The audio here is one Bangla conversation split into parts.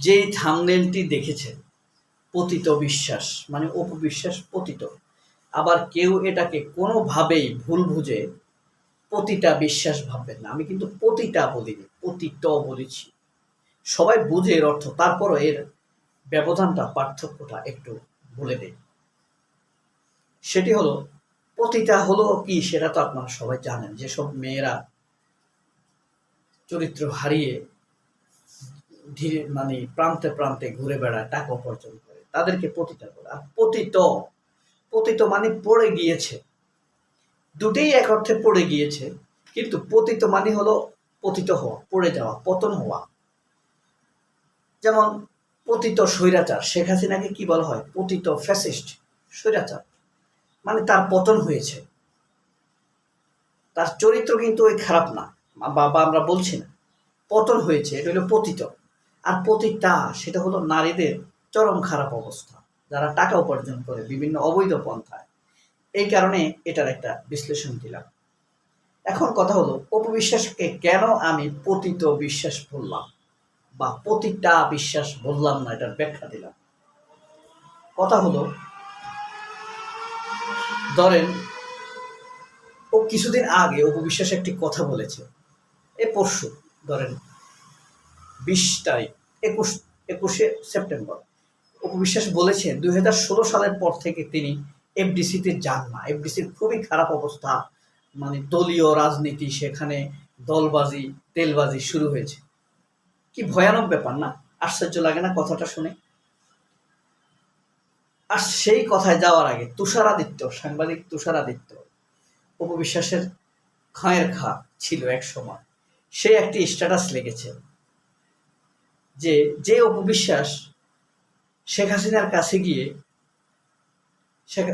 যেই থামনেলটি দেখেছেন, পতিত বিশ্বাস মানে অপবিশ্বাস পতিত। আবার কেউ এটাকে কোনোভাবেই ভুল বুঝে পতিতা বিশ্বাস ভাববেন না। আমি কিন্তু পতিতা বলিনি, পতিত বলেছি। সবাই বুঝে এর অর্থ, তারপরও এর ব্যবধানটা, পার্থক্যটা একটু বলে দেই। সেটি হলো, পতিতা হলো কি সেটা তো আপনারা সবাই জানেন। যেসব মেয়েরা চরিত্র হারিয়ে ধীরে মানে প্রান্তে প্রান্তে ঘুরে বেড়ায় টাকা উপার্জন করে। তাদেরকে পতিতা বলে আর পতিত পতিত মানে পড়ে গিয়েছে। দুটেই এক অর্থে পড়ে গিয়েছে, কিন্তু পতিত মানে হলো পতিত হওয়া, পড়ে যাওয়া, পতন হওয়া। যেমন পতিত স্বৈরাচার, শেখ হাসিনাকে কি বলা হয়? পতিত ফ্যাসিস্ট, স্বৈরাচার। মানে তার পতন হয়েছে। তার চরিত্র কিন্তু ওই খারাপ না, বা বা আমরা বলছি না। পতন হয়েছে, এটা হলো পতিত। আর পতিতা সেটা হলো নারীদের চরম খারাপ অবস্থা। যারা টাকা উপার্জন করে বিভিন্ন অবৈধ পন্থায়। এই কারণে এটার একটা বিশ্লেষণ দিলাম। এখন কথা হলো, অপবিশ্বাসকে কেন আমি পতিত বিশ্বাস বললাম? বা পতিতা বিশ্বাস বললাম না, এটার ব্যাখ্যা দিলাম। কথা হলো, ধরেন, ও কিছুদিন আগে অপবিশ্বাস একটি কথা বলেছে। এ পরশু, ধরেন বিশ তারিখ একুশ, একুশে সেপ্টেম্বর। অপবিশ্বাস বলেছেন, দুই হাজার ষোলো সালের পর থেকে তিনি এফডিসিতে যান না। এফডিসির খুবই খারাপ অবস্থা। মানে দলীয় রাজনীতি, সেখানে দলবাজি, তেলবাজি শুরু হয়েছে। কি ভয়ানক ব্যাপার না? আশ্চর্য লাগে না কথাটা শুনে? আর সেই কথায় যাওয়ার আগে তুষারাদিত্য, সাংবাদিক তুষারাদিত্য, উপবিশ্বাসের খাঁয়ের খা ছিল এক সময়। সে একটি স্ট্যাটাস লিখেছে যে যে অপবিশ্বাস শেখ হাসিনার কাছে গিয়ে শেখ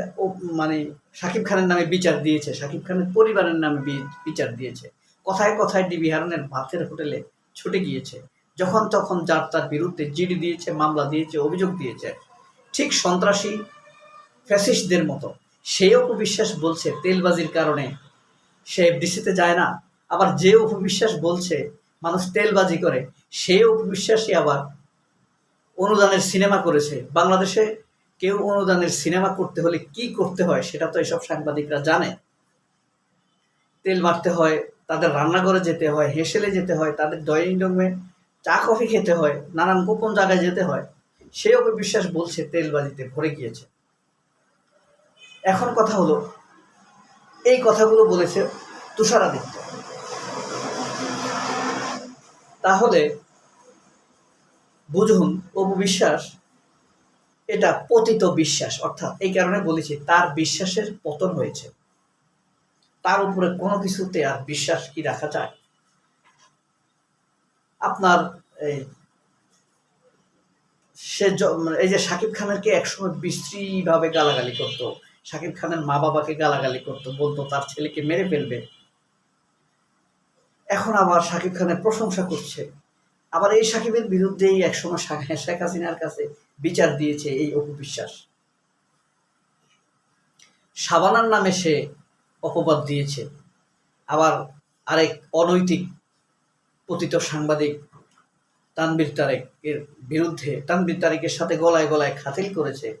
মানে সাকিব খানের নামে বিচার দিয়েছে সাকিব খানের পরিবারের নামে বিচার দিয়েছে, কথায় কথায় ডিবি হারনের ভাতের হোটেলে ছুটে গিয়েছে, যখন তখন যার তার বিরুদ্ধে জিডি দিয়েছে, মামলা দিয়েছে, অভিযোগ দিয়েছে, ঠিক সন্ত্রাসী ফ্যাসিস্টদের মতো। সেই অপবিশ্বাস বলছে তেলবাজির কারণে। সে এফডিসিতে যায় না, আবার যে অপবিশ্বাস বলছে মানুষ তেলবাজি করে, সেই অপবিশ্বাসই আবার অনুদানের সিনেমা করেছে। বাংলাদেশে কেউ অনুদানের সিনেমা করতে হলে কি করতে হয় সেটা তো এসব সাংবাদিকরা জানে। তেল মারতে হয়, তাদের রান্নাঘরে যেতে হয়, হেসেলে যেতে হয়, তাদের ড্রয়িং চা, কফি খেতে হয়, নানান গোপন জায়গায় যেতে হয়। সে অপবিশ্বাস বলছে তেলবাজিতে ভরে গিয়েছে। এখন কথা হলো, এই কথাগুলো বলেছে তুষারাদিত্য। তাহলে বুঝুন অপবিশ্বাস এটা পতিত বিশ্বাস, অর্থাৎ এই কারণে বলেছি তার বিশ্বাসের পতন হয়েছে। তার উপরে কোনো কিছুতে আর বিশ্বাস কি রাখা যায়? আপনার এই সে মানে এই যে শাকিব খানেরকে একসময় বিশ্রীভাবে গালাগালি করতো শাকিব খানের মা বাবাকে গালাগালি করতো, বলতো তার ছেলেকে মেরে ফেলবে। এখন আবার শাকিব খানের প্রশংসা করছে। আবার এই সাকিবের বিরুদ্ধেই একসময় শা- শেখ হাসিনার কাছে বিচার দিয়েছে এই অপবিশ্বাস। সাবানার নামে সে অপবাদ দিয়েছে। আবার আরেক অনৈতিক পতিত সাংবাদিক তানবির তারেক এর বিরুদ্ধে তানবির তারেকের সাথে গলায় গলায় খাতিল করেছে।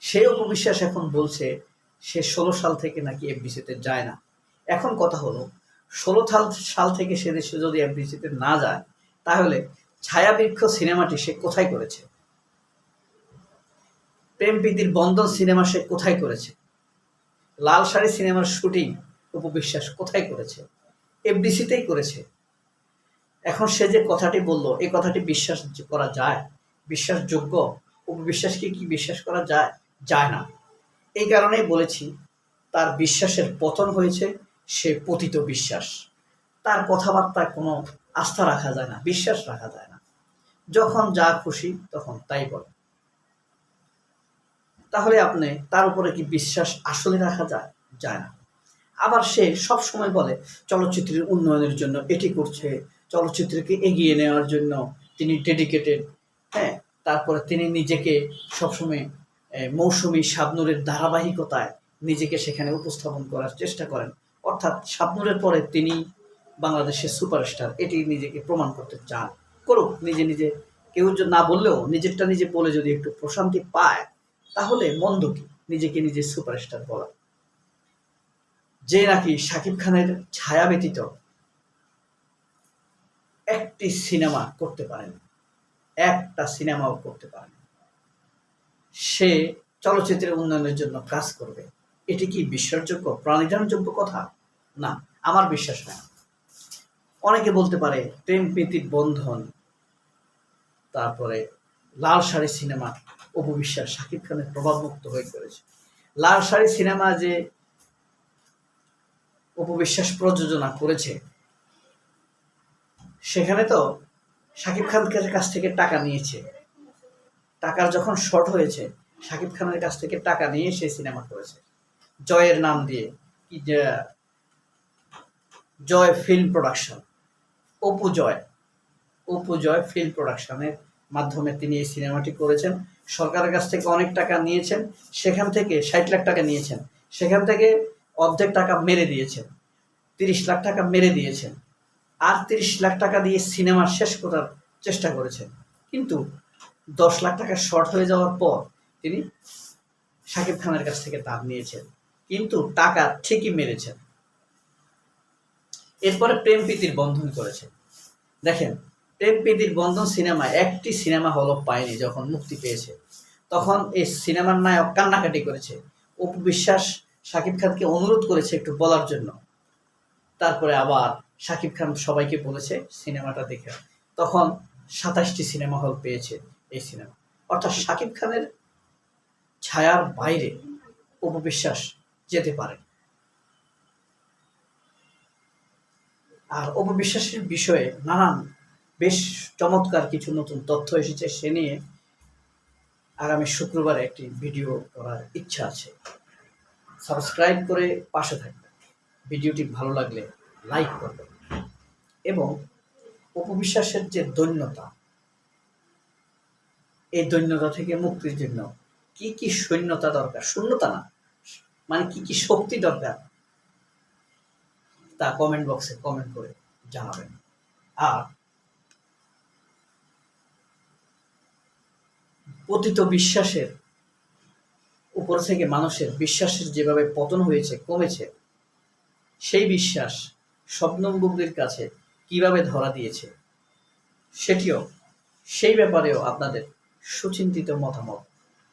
সে অপবিশ্বাস এখন বলছে, সে ষোলো সাল থেকে নাকি এফবিসিতে যায় না। এখন কথা হলো ষোলো সাল সাল থেকে সে দেশে যদি এফবিসিতে না যায়, তাহলে ছায়াবৃক্ষ সিনেমাটি সে কোথায় করেছে? প্রেম প্রীতির বন্ধন সিনেমা সে কোথায় করেছে? লাল শাড়ি সিনেমার শুটিং উপবিশ্বাস কোথায় করেছে? এফডিসিতেই করেছে। এখন সে যে কথাটি বলল এই কথাটি বিশ্বাস করা যায়? বিশ্বাসযোগ্য? উপবিশ্বাসকে কি বিশ্বাস করা যায়? যায় না। এই কারণেই বলেছি, তার বিশ্বাসের পতন হয়েছে সে পতিত বিশ্বাস। তার কথাবার্তায় কোনো আস্থা রাখা যায় না, বিশ্বাস রাখা যায় না। যখন যা খুশি তখন তাই বলে। তাহলে আপনি তার উপরে কি বিশ্বাস আসলে রাখা যায়? যায় না। আবার সে সব সময় বলে, চলচ্চিত্রের উন্নয়নের জন্য এটি করছে, চলচ্চিত্রকে এগিয়ে নেওয়ার জন্য তিনি ডেডিকেটেড হ্যাঁ? তারপরে তিনি নিজেকে সবসময় মৌসুমী শাবনুরের ধারাবাহিকতায় নিজেকে সেখানে উপস্থাপন করার চেষ্টা করেন। অর্থাৎ শাবনুরের পরে তিনি বাংলাদেশের সুপারস্টার, এটি নিজেকে প্রমাণ করতে চান। করুক, নিজে নিজে, কেউ না বললেও, নিজেরটা নিজে বলে যদি একটু প্রশান্তি পায়, তাহলে মন্দ কি? নিজেকে নিজে সুপারস্টার বলা। যে নাকি শাকিব খানের ছায়া ব্যতীত একটি সিনেমা করতে পারেন, একটা সিনেমাও করতে পারেন। সে চলচ্চিত্রের উন্নয়নের জন্য কাজ করবে। এটি কি বিশ্বাসযোগ্য? প্রাণীধানযোগ্য কথা? না, আমার বিশ্বাস হয় না। অনেকে বলতে পারে প্রেম প্রীতির বন্ধন, তারপরে লাল শাড়ি সিনেমা, অপবিশ্বাস, শাকিব খানের প্রভাবমুক্ত হয়ে পড়েছে। লাল শাড়ি সিনেমা যে অপবিশ্বাস প্রযোজনা করেছে, সেখানে তো শাকিব খানের কাছ থেকে টাকা নিয়েছে। টাকার যখন শর্ট হয়েছে, শাকিব খানের কাছ থেকে টাকা নিয়ে সে সিনেমা করেছে। জয়ের নাম দিয়ে, কি Joy film production Apu Joy Apu Joy film প্রোডাকশনের মাধ্যমে তিনি এই সিনেমাটি করেছেন। সরকারের কাছ থেকে অনেক টাকা নিয়েছেন, সেখান থেকে ষাট লাখ টাকা নিয়েছেন, সেখান থেকে অর্ধেক টাকা মেরে দিয়েছেন, তিরিশ লাখ টাকা মেরে দিয়েছেন, আর তিরিশ লাখ টাকা দিয়ে সিনেমা শেষ করার চেষ্টা করেছেন। কিন্তু দশ লাখ টাকা শর্ট হয়ে যাওয়ার পর তিনি শাকিব খানের কাছ থেকে দাম নিয়েছেন। কিন্তু টাকা ঠিকই মেরেছেন। এরপরে প্রেম প্রীতির বন্ধন করেছে দেখেন, প্রেম প্রীতির বন্ধন সিনেমা একটি সিনেমা হল পায়নি যখন মুক্তি পেয়েছে। তখন এই সিনেমার নায়ক কান্নাকাটি করেছে। অপু বিশ্বাস শাকিব খানকে অনুরোধ করেছে একটু বলার জন্য। তারপরে আবার শাকিব খান সবাইকে বলেছে, সিনেমাটা দেখে তখন সাতাশটি সিনেমা হল পেয়েছে এই সিনেমা। অর্থাৎ শাকিব খানের ছায়ার বাইরে অপবিশ্বাস যেতে পারে। আর অপবিশ্বাসের বিষয়ে নানান বেশ চমৎকার কিছু নতুন তথ্য এসেছে সে নিয়ে আগামী শুক্রবার একটি ভিডিও করার ইচ্ছা আছে। সাবস্ক্রাইব করে পাশে থাকবেন। ভিডিওটি ভালো লাগলে লাইক করবেন এবং উপবিশ্বাসের যে দৈন্যতা, এই দৈন্যতা থেকে মুক্তির জন্য কি কি সৈন্যতা দরকার? শূন্যতা না। মানে কি কি শক্তি দরকার? তা কমেন্ট বক্সে কমেন্ট করে জানাবেন। আর পতিত বিশ্বাসের উপর থেকে মানুষের বিশ্বাসের যেভাবে পতন হয়েছে, কমেছে, সেই বিশ্বাস শবনম কাছে কীভাবে ধরা দিয়েছে, সেটিও সেই ব্যাপারেও আপনাদের সুচিন্তিত মতামত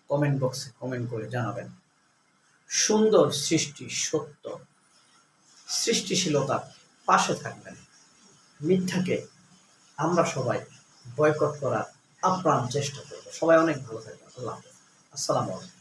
কমেন্ট বক্সে কমেন্ট করে জানাবেন। সুন্দর সৃষ্টি, সত্য। সৃষ্টিশীলতার পাশে থাকবেন। মিথ্যাকে আমরা সবাই বয়কট করার আপ্রাণ চেষ্টা করব। সবাই অনেক ভালো থাকবেন। আল্লাহ। আসসালামু আলাইকুম।